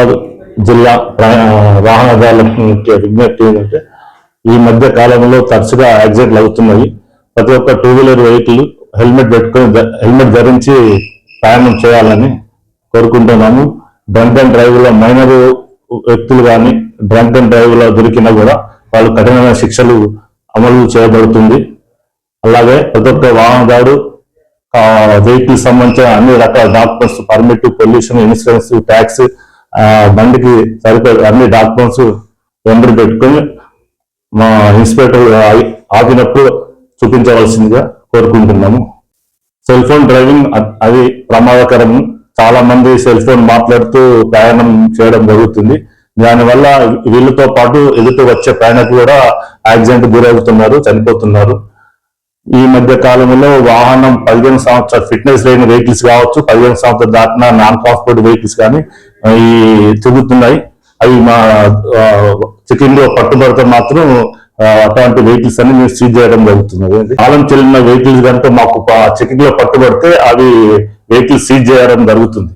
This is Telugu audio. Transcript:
హైదరాబాద్ జిల్లా వాహనదారులకు విజ్ఞప్తి ఏంటంటే ఈ మధ్య కాలంలో తరచుగా యాక్సిడెంట్లు అవుతున్నాయి. ప్రతి ఒక్క టూ వీలర్ వెహికల్ హెల్మెట్ పెట్టుకొని హెల్మెట్ ధరించి ప్రయాణం చేయాలని కోరుకుంటున్నాము. డ్రంక్ అండ్ డ్రైవ్లో మైనర్ వ్యక్తులు కానీ డ్రంక్ అండ్ డ్రైవ్లో దొరికినా కూడా వాళ్ళు కఠినమైన శిక్షలు అమలు చేయబడుతుంది. అలాగే ప్రతి ఒక్క వాహనదారు వెహికల్ సంబంధించిన అన్ని రకాల documents permit pollution insurance tax బండికి సరిపడే అన్ని డాక్యుమెంట్స్ వెంబడి పెట్టుకొని మా ఇన్స్పెక్టర్ ఆపినప్పుడు చూపించవలసిందిగా కోరుకుంటున్నాము. సెల్ ఫోన్ డ్రైవింగ్ అది ప్రమాదకరం. చాలా మంది సెల్ ఫోన్ మాట్లాడుతూ ప్రయాణం చేయడం జరుగుతుంది. దానివల్ల వీళ్ళతో పాటు ఎదుట వచ్చే ప్రయాణికులు కూడా యాక్సిడెంట్ గురవుతున్నారు చనిపోతున్నారు. ఈ మధ్య కాలంలో వాహనం పదిహేను సంవత్సరాల ఫిట్నెస్ లేని వెహికల్స్ కావచ్చు పదిహేను సంవత్సరాలు దాటిన నాన్ ట్రాన్స్పోర్ట్ వెహికల్స్ కానీ ఈ తిరుగుతున్నాయి. అవి మా చికెన్లో పట్టుబడితే మాత్రం అటువంటి వెహికల్స్ అన్ని మేము సీజ్ చేయడం జరుగుతుంది కాలం చెల్లిన వెహికల్స్ కనుక మాకు చెకింగ్లో పట్టుబడితే అవి వెహికల్స్ సీజ్ చేయడం జరుగుతుంది.